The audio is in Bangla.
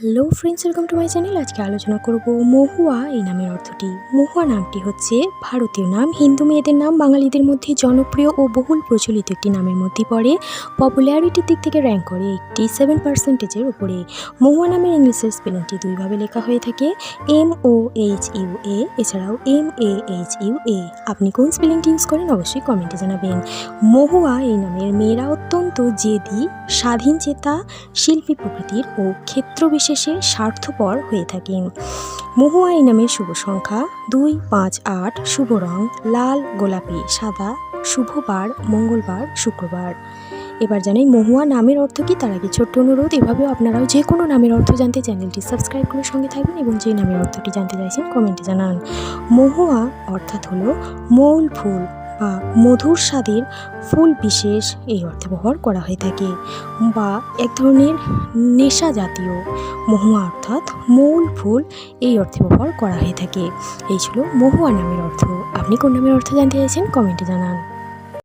Hello friends welcome to my channel আজকে আলোচনা করব মহুয়া, এই নামের অর্থটি। মহুয়া নামটি হচ্ছে ভারতীয় নাম। হিন্দু মেয়েদের নাম বাঙালিদের মধ্যে জনপ্রিয় ও বহুল প্রচলিত একটি নামের মধ্যে পড়ে। পপুলারিটির দিক থেকে র্যাঙ্ক করে এইটটি সেভেন পার্সেন্টেজের উপরে। মহুয়া নামের ইংলিশের স্পেলিংটি দুইভাবে লেখা হয়ে থাকে। M O H U A এছাড়াও M A H U A আপনি কোন স্পেলিংটি ইউজ করেন? অবশ্যই কমেন্টে জানাবেন। মহুয়া, এই নামের মেয়েরা অত্যন্ত জেদি, স্বাধীন চেতা, শিল্পী প্রকৃতির ও ক্ষেত্র বিশেষে স্বার্থপর হয়ে থাকেন মহুয়া নামের শুভ সংখ্যা দুই পাঁচ আট শুভ রং, লাল, গোলাপি, সাদা শুভবার মঙ্গলবার, শুক্রবার। এবার জানাই মহুয়া নামের অর্থ কি? তার আগে ছোট্ট অনুরোধ, এভাবেও আপনারাও যে কোনো নামের অর্থ জানতে চ্যানেলটি সাবস্ক্রাইব করে সঙ্গে থাকবেন এবং যে নামের অর্থটি জানতে চাইছেন কমেন্টে জানান। মহুয়া অর্থাৎ হলো মৌল ফুল। বা মধুর স্বাদের ফুল বিশেষ এই অর্থে ব্যবহার করা হয়ে থাকে বা এক ধরনের নেশা জাতীয় মহুয়া অর্থাৎ মৌল ফুল এই অর্থে ব্যবহার করা হয়ে থাকে। এই ছিল মহুয়া নামের অর্থ। আপনি কোন নামের অর্থ জানতে চাইছেন? কমেন্টে জানান।